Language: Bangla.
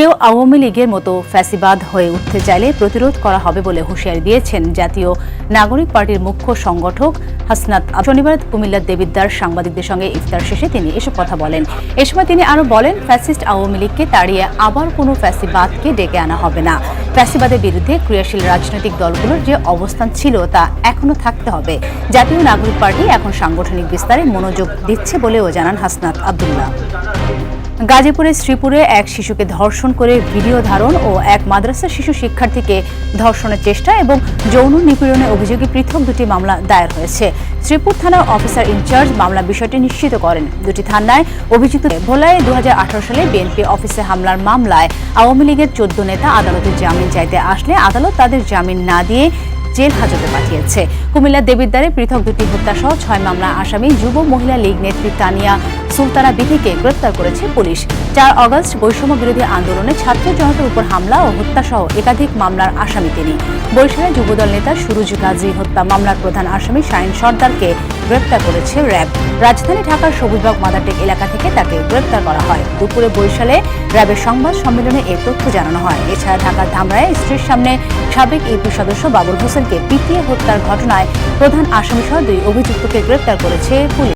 কেউ আওয়ামী লীগের মতো ফ্যাসিবাদ হয়ে উঠতে চাইলে প্রতিরোধ করা হবে বলে হুঁশিয়ারি দিয়েছেন জাতীয় নাগরিক পার্টির মুখ্য সংগঠক হাসনাত শনিবার কুমিল্লার দেবিদ্দার সাংবাদিকদের সঙ্গে ইফতার শেষে তিনি এসব কথা বলেন। এ সময় তিনি আরও বলেন, ফ্যাসিস্ট আওয়ামী লীগকে তাড়িয়ে আবার কোনো ফ্যাসিবাদকে ডেকে আনা হবে না। ফ্যাসিবাদের বিরুদ্ধে ক্রিয়াশীল রাজনৈতিক দলগুলোর যে অবস্থান ছিল তা এখনও থাকতে হবে। জাতীয় নাগরিক পার্টি এখন সাংগঠনিক বিস্তারে মনোযোগ দিচ্ছে বলেও জানান হাসনাত আবদুল্লাহ। গাজীপুরের শ্রীপুরে এক শিশুকে ধর্ষণ করে ভিডিও ধারণ ও এক মাদ্রাসা শিশু শিক্ষার্থীকে ধর্ষণের চেষ্টা এবং যৌন নিপীড়নের অভিযোগে পৃথক দুটি মামলা দায়ের হয়েছে। শ্রীপুর থানার অফিসার ইনচার্জ মামলা বিষয়টি নিশ্চিত করেন। দুটি থানায় অভিযুক্ত ভোলায় দুহাজার আঠারো সালে বিএনপি অফিসে হামলার মামলায় আওয়ামী লীগের চোদ্দ নেতা আদালতে জামিন চাইতে আসলে আদালত তাদের জামিন না দিয়ে জেল হাজতে পাঠিয়েছে। কুমিল্লা দেবিদ্বারে পৃথক দুটি হত্যাসহ ছয় মামলা আসামি যুব মহিলা লীগ নেত্রী তানিয়া সুলতানা বিধিকে গ্রেপ্তার করেছে পুলিশ। চার অগস্ট বৈষম্য বিরোধী আন্দোলনে ছাত্র জনতার উপর হামলা ও হত্যাসহ একাধিক মামলার আসামি তিনি। বরিশালে যুবদল নেতা সুরুজ গাজী হত্যা মামলার প্রধান আসামি শাহিন সর্দারকে গ্রেপ্তার করেছে র্যাব। রাজধানী ঢাকার সবুজবাগ মাদারটেক এলাকা থেকে তাকে গ্রেপ্তার করা হয়। দুপুরে বরিশালে র্যাবের সংবাদ সম্মেলনে এ তথ্য জানানো হয়। এছাড়া ঢাকার ধামরায় স্ত্রীর সামনে সাবেক ইউপি সদস্য বাবুল হোসেনকে পিটিয়ে হত্যার ঘটনায় প্রধান আসামিসহ দুই অভিযুক্তকে গ্রেপ্তার করেছে পুলিশ।